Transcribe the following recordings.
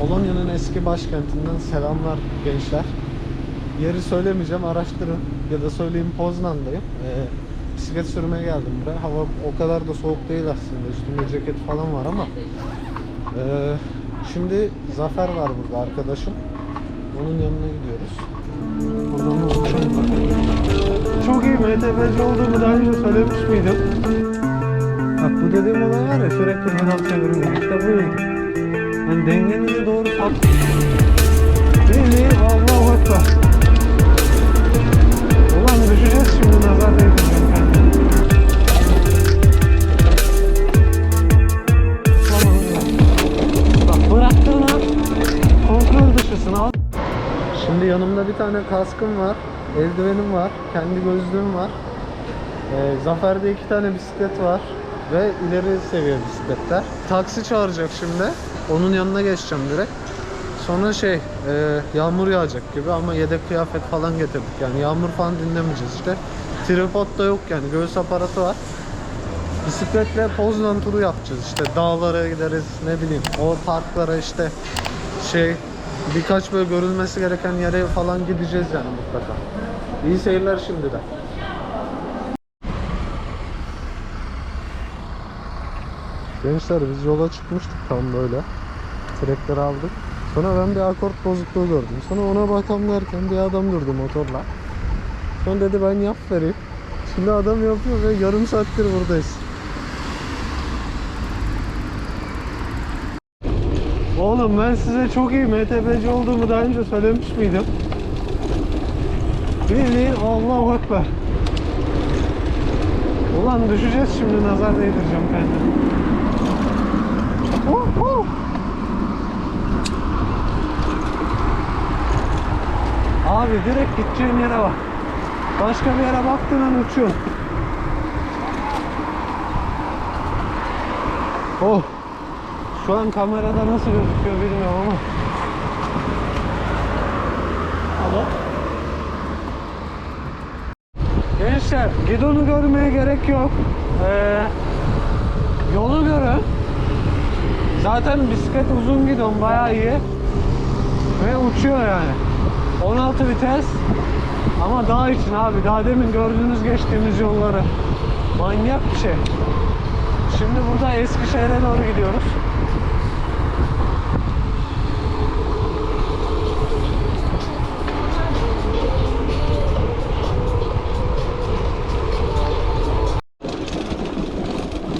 Polonya'nın eski başkentinden selamlar gençler. Yeri söylemeyeceğim araştırın ya da söyleyeyim Poznan'dayım. Ee, bisiklet sürmeye geldim buraya. Hava o kadar da soğuk değil aslında. Üstümde ceket falan var ama. Ee, şimdi Zafer var burada arkadaşım. Onun yanına gidiyoruz. Buradan. Çok iyi MTB'ci olduğumu daha önce söylemiş miydim? Bak bu dediğim olay var ya sürekli pedal çevirmek. İşte bu yüzden. Yani dengenizi doğru sat. Bildiğin Allahu Ekber. Ulan düşeceğiz şimdi nazar değdireceğim Allah. Bak bıraktığın an kontrol dışısın al. Şimdi yanımda bir tane kaskım var, eldivenim var, kendi gözlüğüm var. Ee, Zafer'de iki tane bisiklet var ve ileri seviye bisikletler. Taksi çağıracak şimdi. Onun yanına geçeceğim direkt. Sonra şey, e, yağmur yağacak gibi ama yedek kıyafet falan getirdik. Yani yağmur falan dinlemeyeceğiz işte. Tripod da yok yani göğüs aparatı var. Bisikletle Poznan turu yapacağız işte. Dağlara gideriz ne bileyim. O parklara işte şey birkaç böyle görülmesi gereken yere falan gideceğiz yani mutlaka. İyi seyirler şimdiden. Gençler biz yola çıkmıştık tam böyle. Trekleri aldık. Sonra ben bir akort bozukluğu gördüm. Sonra ona bakalım derken bir adam durdu motorla. Sonra dedi ben yap vereyim. Şimdi adam yapıyor ve yarım saattir buradayız. Oğlum ben size çok iyi MTB'ci olduğumu daha önce söylemiş miydim? Bildiğin Allahu Ekber. Ulan düşeceğiz şimdi nazar değdireceğim kendime. Abi direkt gideceğin yere bak. Başka bir yere baktığın an uçuyorsun. Oh. Şu an kamerada nasıl gözüküyor bilmiyorum ama. Alo. Gençler gidonu görmeye gerek yok. Ee, yolu görün. Zaten bisiklet uzun gidon bayağı iyi. Ve uçuyor yani. 16 vites. Ama dağ için abi. Daha demin gördüğünüz geçtiğimiz yolları. Manyak bir şey. Şimdi burada Eskişehir'e doğru gidiyoruz.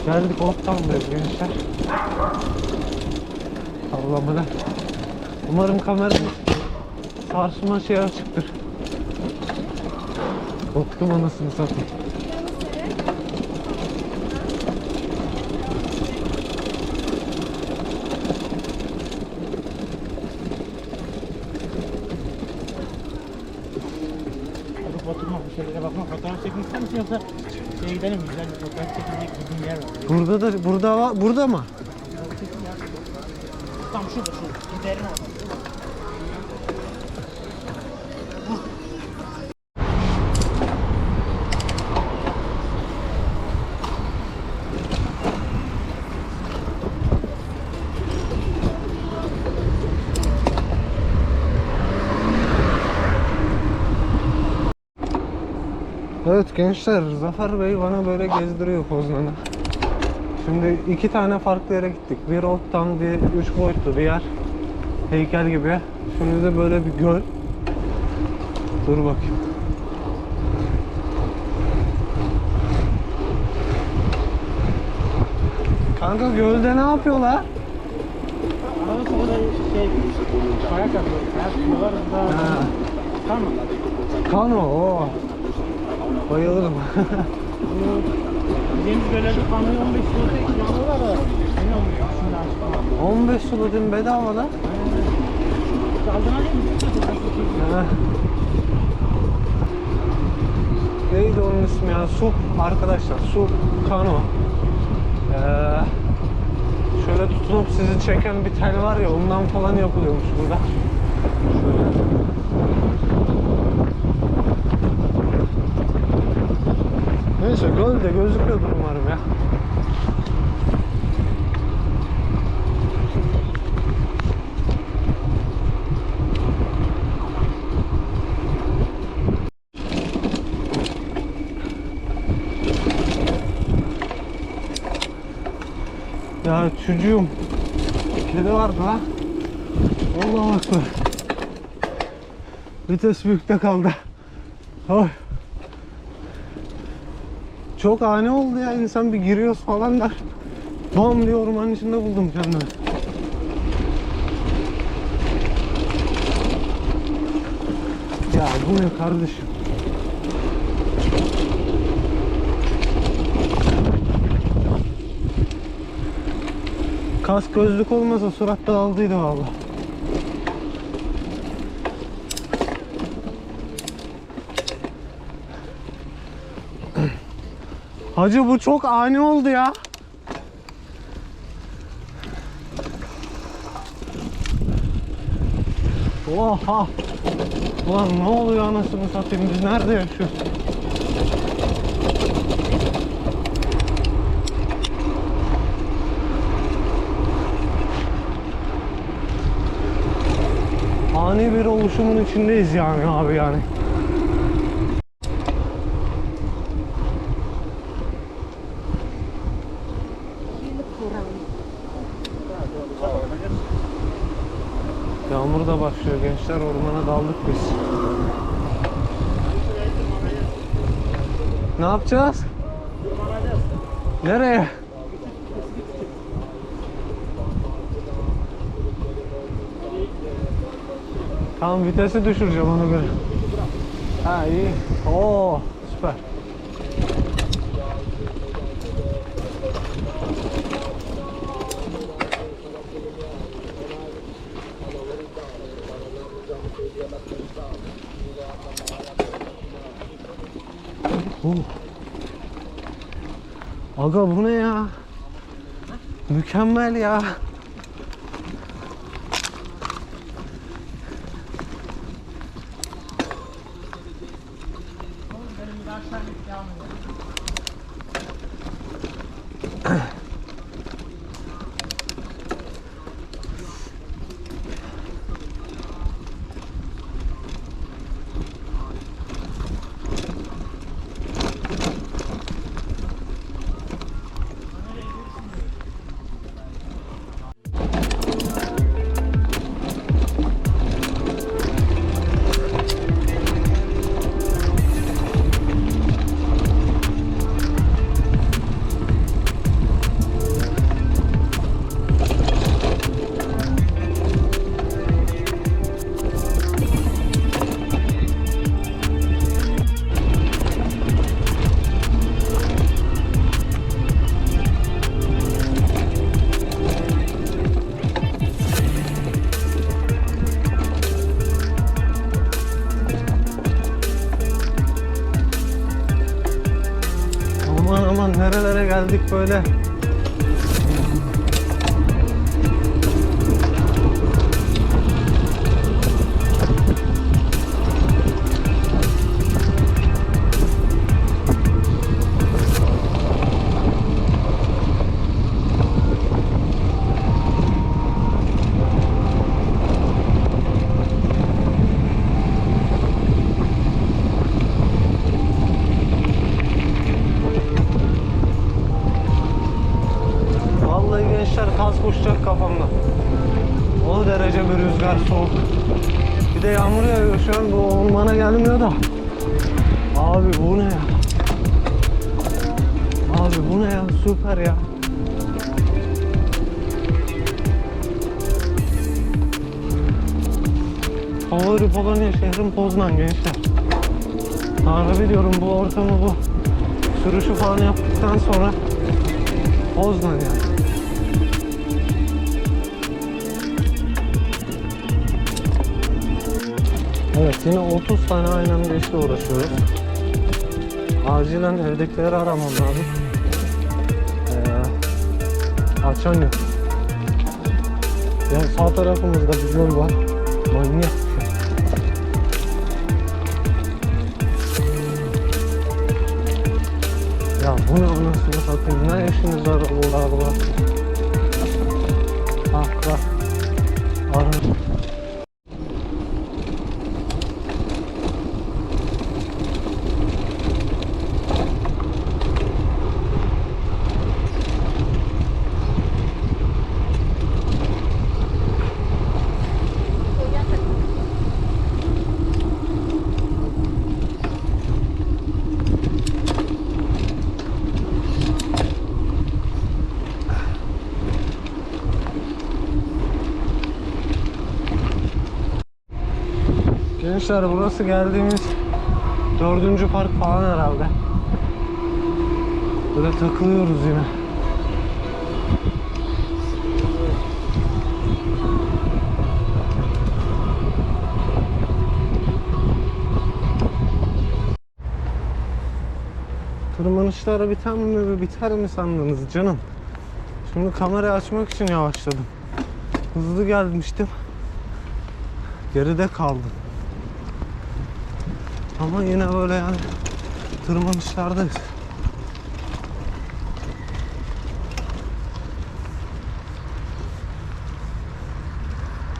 Geldik Oktav'dayız gençler. Sallamada. Umarım kamera sarsma şey açıktır. Korktum anasını satayım. Oturup oturmak, bir şeylere bakmak, fotoğraf çekmek ister misin yoksa şeye gidelim? Güzel bir fotoğraf çekilecek bir yer var. Burada da burada var burada mı? Tam şurada, şurada. Giderin orada. Evet gençler Zafer Bey bana böyle gezdiriyor Poznan'ı. Şimdi iki tane farklı yere gittik. Bir ottan bir üç boyutlu bir yer. Heykel gibi. Şimdi de böyle bir göl. Dur bakayım. Kanka gölde ne yapıyorlar? Şey, kayak yapıyorlar. Kayak yapıyorlar. Daha... Ha. Tamam. Kano o. Bayılırım. Bizim göle bir kamyon 15 liraya kiralıyorlar da. Bilmiyorum şimdi açıklamam. 15 sulutin bedava da. Mı? Neydi onun ismi ya? Su arkadaşlar. Su kano. Ee, şöyle tutunup sizi çeken bir tel var ya ondan falan yapılıyormuş burada. Şöyle. arkadaşlar. Göl de gözüküyordur umarım ya. Ya çocuğum. Kedi vardı ha. Allah akbar. Vites büyükte kaldı. Oy. Çok ani oldu ya insan bir giriyoruz falan der. Bam diye ormanın içinde buldum kendimi. Ya bu ne kardeşim? Kask gözlük olmasa suratta aldıydı valla. Hacı bu çok ani oldu ya. Oha. Ulan ne oluyor anasını satayım biz nerede yaşıyoruz? Ani bir oluşumun içindeyiz yani abi yani. Yağmur da gençler ormana daldık biz. Ne yapacağız? Nereye? Tamam vitesi düşüreceğim ona göre. Ha iyi. Oo süper. Oh. Aga bu ne ya? Mükemmel ya. Aman nerelere geldik böyle. Ya? Süper ya. Favori Polonya şehrim Poznan gençler. Harbi diyorum bu ortamı bu sürüşü falan yaptıktan sonra Poznan yani. Evet yine 30 tane aynı anda işle uğraşıyoruz. Acilen evdekileri aramam lazım. Ee, açan yok. Ya sağ tarafımızda bir yol var. Manyak. Ya bu ne anasını satayım ne işiniz var Allah Allah. Bak bak. Arın. Gençler burası geldiğimiz dördüncü park falan herhalde. Böyle takılıyoruz yine. Tırmanışlar biter mi biter mi sandınız canım? Şimdi kamerayı açmak için yavaşladım. Hızlı gelmiştim. Geride kaldım. Ama yine böyle yani tırmanışlardayız.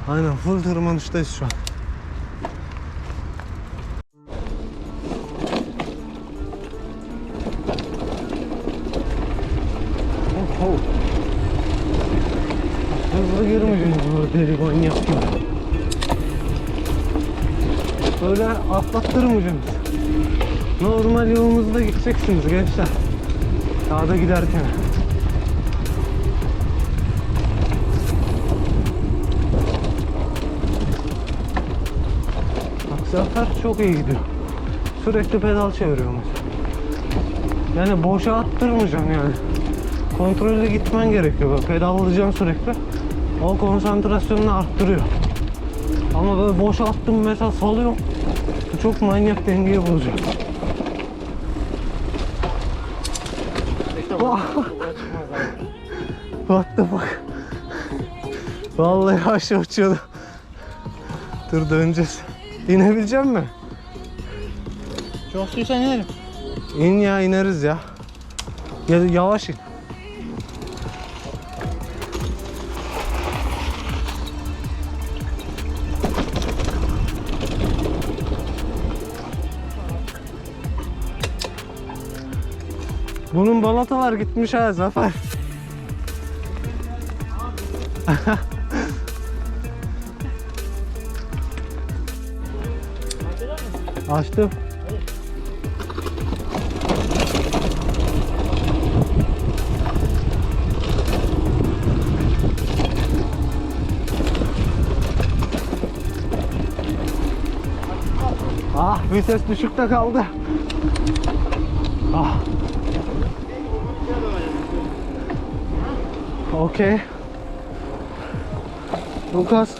Aynen full tırmanıştayız şu an. Oho. Hızlı girmeyeceğiz böyle deli manyak gibi. Böyle atlattırmayacaksınız. Normal yolunuzda gideceksiniz gençler. Sağda giderken. Zafer çok iyi gidiyor. Sürekli pedal çeviriyor mesela. Yani boşa attırmayacaksın yani. Kontrollü gitmen gerekiyor. Böyle pedallayacaksın sürekli. O konsantrasyonunu arttırıyor. Ama böyle boşa attım mesela salıyorum. Çok manyak çıkmaz abi. What the fuck? Vallahi aşağı uçuyordu. Dur döneceğiz. İnebilecek mi? Çok suysan inerim. İn ya ineriz ya. Ya yavaş in. Bunun balatalar gitmiş ha Zafer. Açtım. Ah vites düşükte kaldı. Ah. Okey. Lukas.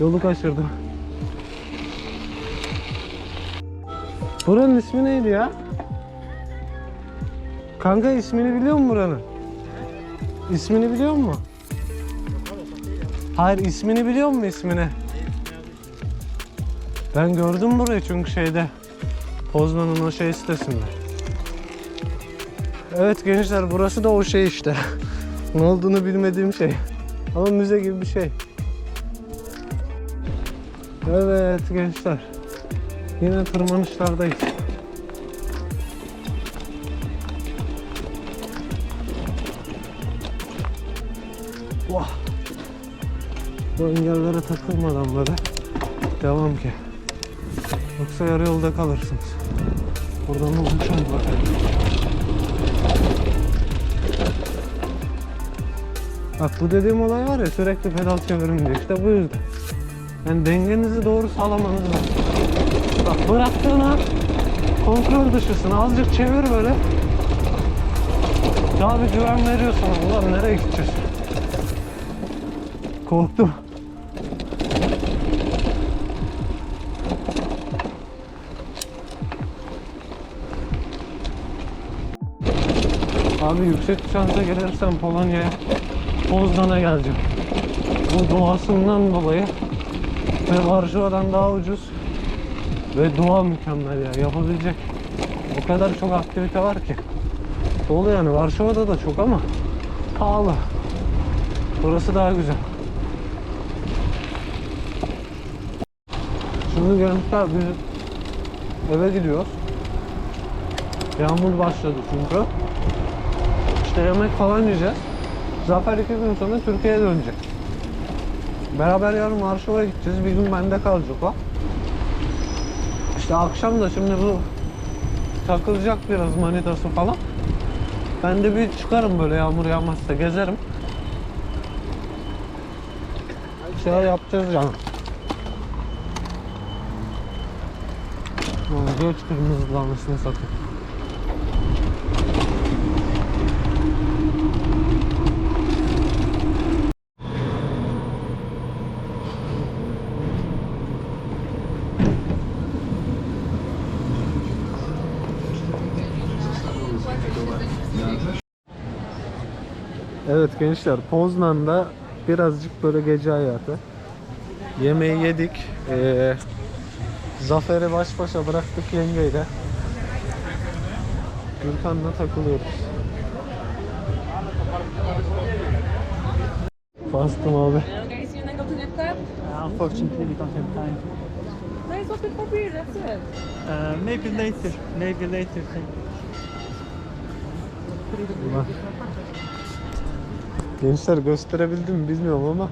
Yolu kaçırdım. Buranın ismi neydi ya? Kanka ismini biliyor musun buranın? İsmini biliyor musun? Hayır ismini biliyor musun ismini? Ben gördüm burayı çünkü şeyde Poznan'ın o şey sitesinde. Evet gençler burası da o şey işte. ne olduğunu bilmediğim şey. Ama müze gibi bir şey. Evet gençler. Yine tırmanışlardayız. Vah. Bu engellere takılmadan böyle devam ki. Yoksa yarı yolda kalırsınız. Buradan da uçan var. Bak bu dediğim olay var ya sürekli pedal çevirin diyor. İşte bu yüzden. Yani dengenizi doğru sağlamanız lazım. Bak bıraktığın an kontrol dışısın. Azıcık çevir böyle. Daha bir güven veriyor sana. Ulan nereye gideceğiz? Korktum. Abi yüksek şansa gelirsem Polonya'ya Poznan'a geleceğim. Bu doğasından dolayı ve Varşova'dan daha ucuz ve doğa mükemmel ya yapabilecek o kadar çok aktivite var ki. Dolu yani Varşova'da da çok ama pahalı. Burası daha güzel. Şimdi gençler biz eve gidiyoruz. Yağmur başladı çünkü. İşte yemek falan yiyeceğiz. Zafer iki gün sonra Türkiye'ye dönecek. Beraber yarın Varşova'ya gideceğiz. Bir gün bende kalacak o. İşte akşam da şimdi bu takılacak biraz manitası falan. Ben de bir çıkarım böyle yağmur yağmazsa gezerim. Bir şeyler yapacağız canım. Geç kırmızılamasını satayım. Evet gençler Poznan'da birazcık böyle gece hayatı. Yemeği yedik. Ee, Zafer'i baş başa bıraktık yengeyle. Gürkan'la takılıyoruz. Bastım abi. Club? Unfortunately, we don't have time. Let's open for beer, that's it. Uh, maybe later. Maybe later. Gençler gösterebildim mi bilmiyorum ama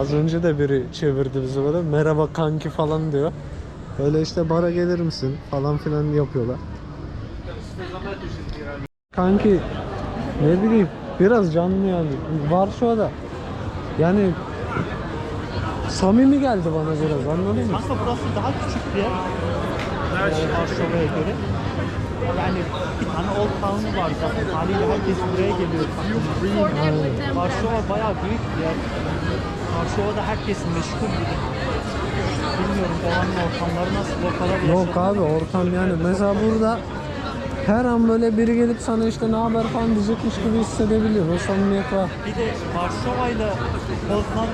az önce de biri çevirdi bizi böyle merhaba kanki falan diyor. Böyle işte bara gelir misin falan filan yapıyorlar. Kanki ne bileyim biraz canlı yani Varşova'da yani samimi geldi bana biraz anladın mı? Aslında burası daha küçük bir yer. Varşova'ya göre. Yani bir tane Old Town'u var zaten. Haliyle herkes buraya geliyor. Varşova bayağı büyük bir yer. Varşova'da herkes meşgul bir de. Bilmiyorum oranın ortamları nasıl, o kadar Yok abi ortam yani mesela burada her an böyle biri gelip sana işte ne haber falan diyecekmiş gibi hissedebiliyor. O samimiyet var. Bir de Varşova ile Poznan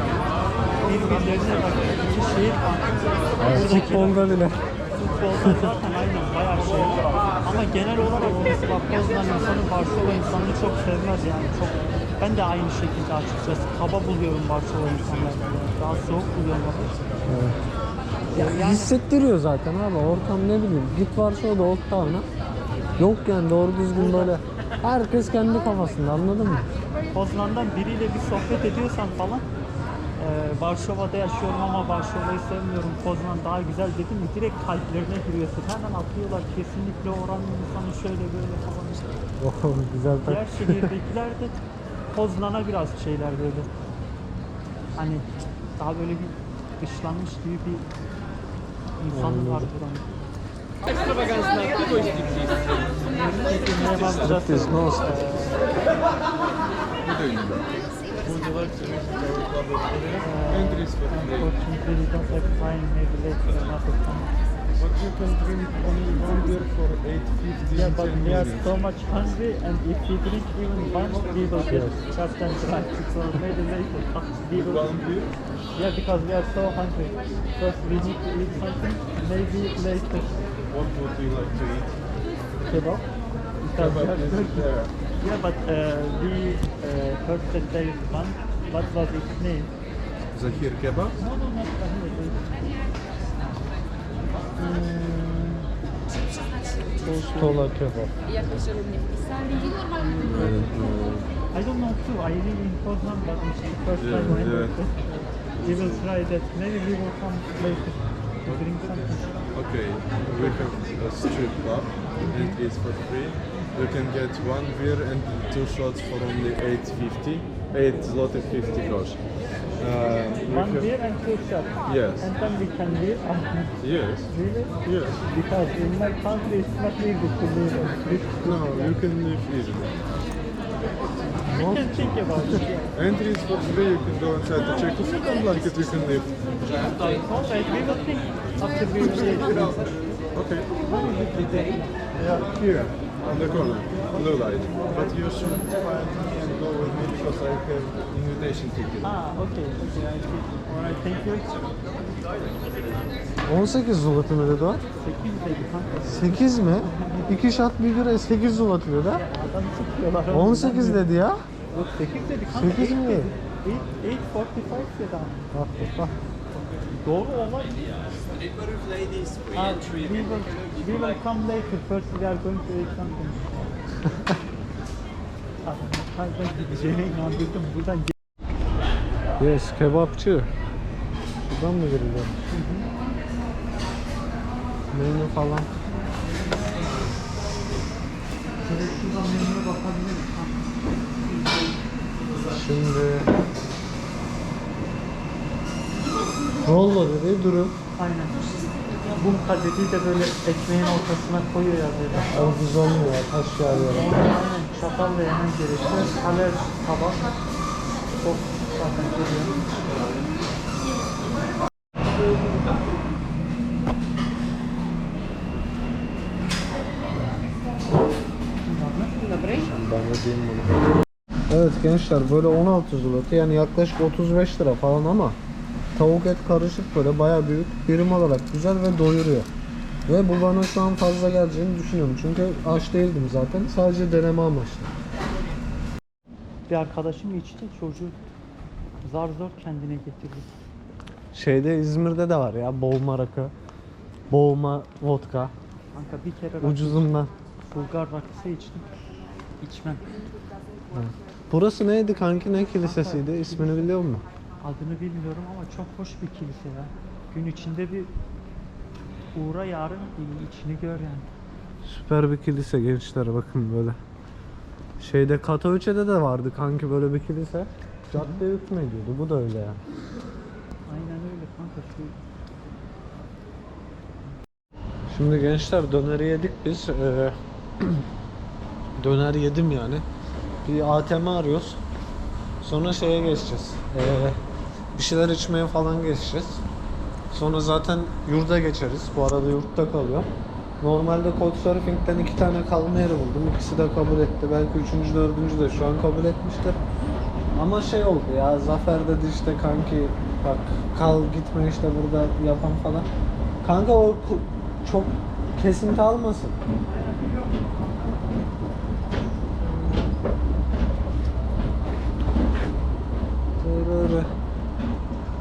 birbirlerine bak. İki şehir var. Buradaki- Futbolda bile. Futbolda zaten aynen bayağı şey. Ama genel olarak Poznan insanı Varşova insanını çok sevmez yani. Çok ben de aynı şekilde açıkçası kaba buluyorum Varşova insanlarını. Daha soğuk buluyorum ama. Ya, yani Hissettiriyor zaten abi ortam ne bileyim. Git Varşova'da Old Town'a. Yok yani doğru düzgün böyle. Herkes kendi kafasında anladın mı? Poznan'dan biriyle bir sohbet ediyorsan falan e, Varşova'da yaşıyorum ama Varşova'yı sevmiyorum. Poznan daha güzel dedim mi direkt kalplerine giriyorsun. Hemen atlıyorlar kesinlikle oranın insanı şöyle böyle falan. Oh, güzel tak. Diğer şehirdekiler de Poznan'a biraz şeyler böyle. Hani daha böyle bir dışlanmış gibi bir insan var buranın. Merhaba, Unfortunately, don't have time. Maybe later another time. But you can drink only one beer for 8.50 Yeah, but 10 we are so much hungry, and if we drink even one, we will get just and drunk. So maybe later we will. One beer? Yeah, because we are so hungry. First, we need to eat something. Maybe later. What would you like to eat? Kebab. Yeah, but uh, the uh, first that there is one, what was its name? Zahir Kebab? No, no, not Zahir. Uh, Tola Kebab. Evet, I don't know too. I live in Poznan, but it's the first time I yeah. We will try that. Maybe we will come later to drink something. Okay, we have a strip club and it is for free. You can get one beer and two shots for only 8.50. 8 zloty 50 grosz. Uh, One beer and two shots. Yes. And then we can leave. Yes. really? Yes. Because in my country it's not easy to live this. No, you can live easily. We can think about it. yeah. Entry is for free. You can go inside to check. If you don't like it, you can leave. Alright, we will think after we will Okay. Yeah, here on the corner, blue light. But you should find me and go with me because I have invitation ticket. Ah, okay. Okay, I see. Alright, thank you. 18 zloty mi dedi o? 8 dedi kanka. 8 mi? 2 shot bir bira 8 zloty dedi ha? Adam sıkıyorlar. 18 dedi ya. Yok 8 dedi kanka. 8 mi? 8 dedi. 8, 8.45 dedi abi. Bak bak bak. Doğru olay. Ah, we will, we will come later. First we are going to eat something. Kanka gideceğine inandırdım. Buradan Yes kebapçı. Buradan mı giriliyor? Menü falan. Ha. Şimdi Rollo dedi dürüm. Aynen. Bum kadedi de böyle ekmeğin ortasına koyuyor ya böyle. O güzel olmuyor ya taş yağıyor. Aynen çatalla yemen gerekiyor. Kaler tabak. Çok zaten görüyorum. Ben ödeyeyim bunu. Evet gençler böyle 16 zloty yani yaklaşık 35 lira falan ama tavuk et karışık böyle baya büyük birim olarak güzel ve doyuruyor. Ve bu bana şu an fazla geleceğini düşünüyorum çünkü aç değildim zaten sadece deneme amaçlı. Bir arkadaşım içti çocuğu zar zor kendine getirdi. Şeyde İzmir'de de var ya boğma rakı, boğma vodka Kanka bir kere rakı, ucuzundan. Bulgar rakısı içtim. İçmem. Burası neydi kanki ne kilisesiydi ismini biliyor musun? Adını bilmiyorum ama çok hoş bir kilise ya. Gün içinde bir uğra yarın içini gör yani. Süper bir kilise gençler bakın böyle. Şeyde Katowice'de de vardı kanki böyle bir kilise. Cadde hükmediyordu. Bu da öyle yani. Aynen öyle kanka şu Şimdi gençler döneri yedik biz. Ee, döner yedim yani. Bir ATM arıyoruz. Sonra şeye geçeceğiz. Ee, bir şeyler içmeye falan geçeceğiz. Sonra zaten yurda geçeriz. Bu arada yurtta kalıyor. Normalde Couchsurfing'den iki tane kalma yeri buldum. İkisi de kabul etti. Belki üçüncü, dördüncü de şu an kabul etmiştir. Ama şey oldu ya Zafer dedi işte kanki bak kal gitme işte burada yapan falan. Kanka o çok kesinti almasın.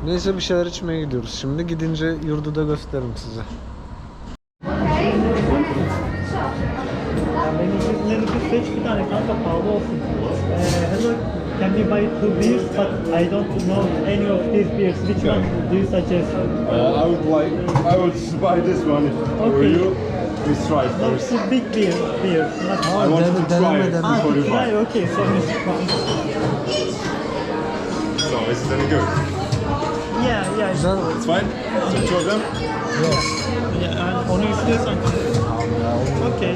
Neyse bir şeyler içmeye gidiyoruz. Şimdi gidince yurdu da gösteririm size. Yani benim ürünlerimi seç bir tane kanka pahalı olsun. Ee, hello, can we buy two beers but I don't know any of these beers. Which one do you suggest? Uh, I would like, I would buy this one if I were Okay. you. Let's try first. two big beer, beer. Not I want to try it. Ah, before you try, buy. okay, so So is it any good? Yeah, yeah. Güzel. It's fine. So two of them. Yeah, yani onu istiyorsan. Okay.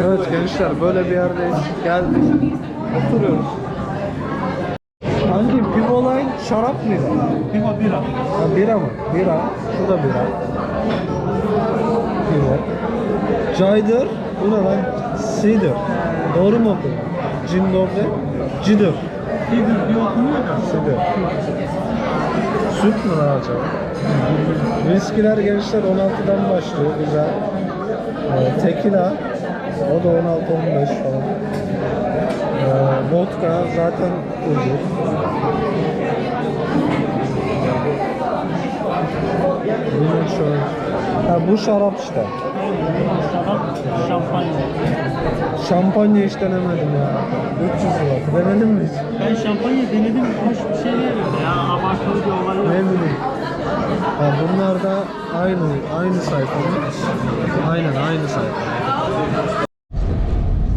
Evet gençler böyle bir yerdeyiz. Geldik. Oturuyoruz. Hangi Pivoline şarap mıydı? Pivo bira. Ha, bira mı? Bira. Şu da bira. Pivo. Cider. Bu ne lan? Cider. Doğru mu okudum? Cin doble. Cider. Cider diye. Süt mü lan acaba? Viskiler gençler 16'dan başlıyor. Güzel. Ee, tekila. O da 16-15 falan. Ee, vodka zaten ucuz. Ha bu şarap işte. Şampanya. Şampanya hiç denemedim ya. 300 lira. Denedin mi hiç? Ben şampanya denedim, hoş bir şey değil ya. Abartılı bir olay yok. Ne bileyim. Ha, bunlar da aynı aynı sayfanın. Aynen aynı sayfa.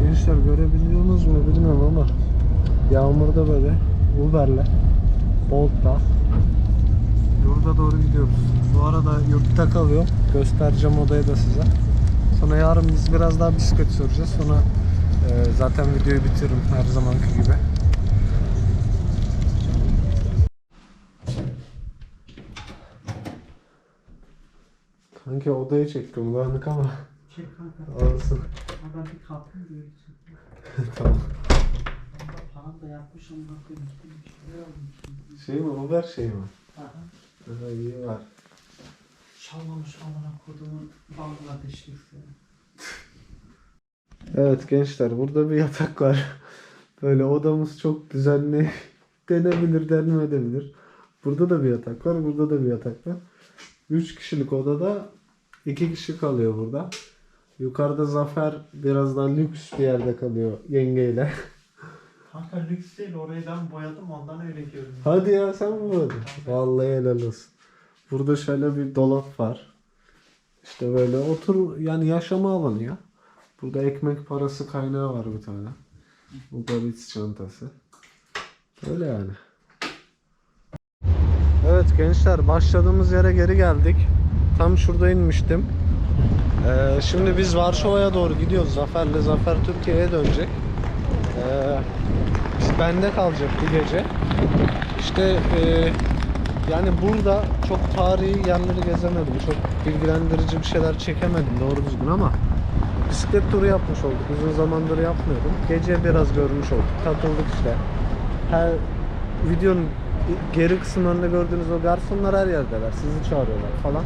Gençler görebiliyorsunuz mu bilmiyorum ama yağmurda böyle Uber'le Bolt'la yurda doğru gidiyoruz. Bu arada yurtta kalıyor. Göstereceğim odayı da size. Sonra yarın biz biraz daha bisiklet süreceğiz. Sonra e, zaten videoyu bitiririm her zamanki gibi. Kanki odayı çektim bulanık ama Şey kanka, olsun. ben bir kalktım diyor tamam. Param da yapmış ama almış. Şey mi Uber şey mi? Aha. Aha, iyi var. Çalmamış amına kodumun Bangladeşli seni. Evet gençler burada bir yatak var. Böyle odamız çok düzenli. Denebilir denemeyebilir. Burada da bir yatak var. Burada da bir yatak var. 3 kişilik odada 2 kişi kalıyor burada. Yukarıda Zafer biraz daha lüks bir yerde kalıyor yengeyle. Kanka lüks değil orayı ben boyadım ondan öyle görünüyor. Hadi ya sen mi boyadın? Vallahi helal olsun. Burada şöyle bir dolap var. İşte böyle otur yani yaşama alanı ya. Burada ekmek parası kaynağı var bir tane. Uber Eats çantası. Öyle yani. Evet gençler başladığımız yere geri geldik. Tam şurada inmiştim. Ee, şimdi biz Varşova'ya doğru gidiyoruz Zafer'le. Zafer Türkiye'ye dönecek. Ee, bende kalacak bir gece. İşte e, yani burada çok tarihi yerleri gezemedim. Çok bilgilendirici bir şeyler çekemedim doğru düzgün ama bisiklet turu yapmış olduk. Uzun zamandır yapmıyordum. Gece biraz görmüş olduk. Takıldık işte. Her videonun geri kısımlarında gördüğünüz o garsonlar her yerdeler. Sizi çağırıyorlar falan.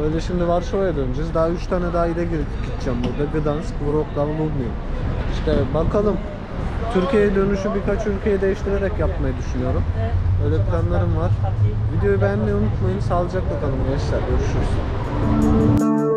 Böyle şimdi Varşova'ya döneceğiz. Daha 3 tane daha ile gideceğim burada. Gdansk, Wrocław, Lublin. İşte bakalım. Türkiye'ye dönüşü birkaç ülkeyi değiştirerek yapmayı düşünüyorum. Öyle planlarım var. Videoyu beğenmeyi unutmayın. Sağlıcakla kalın gençler. Görüşürüz.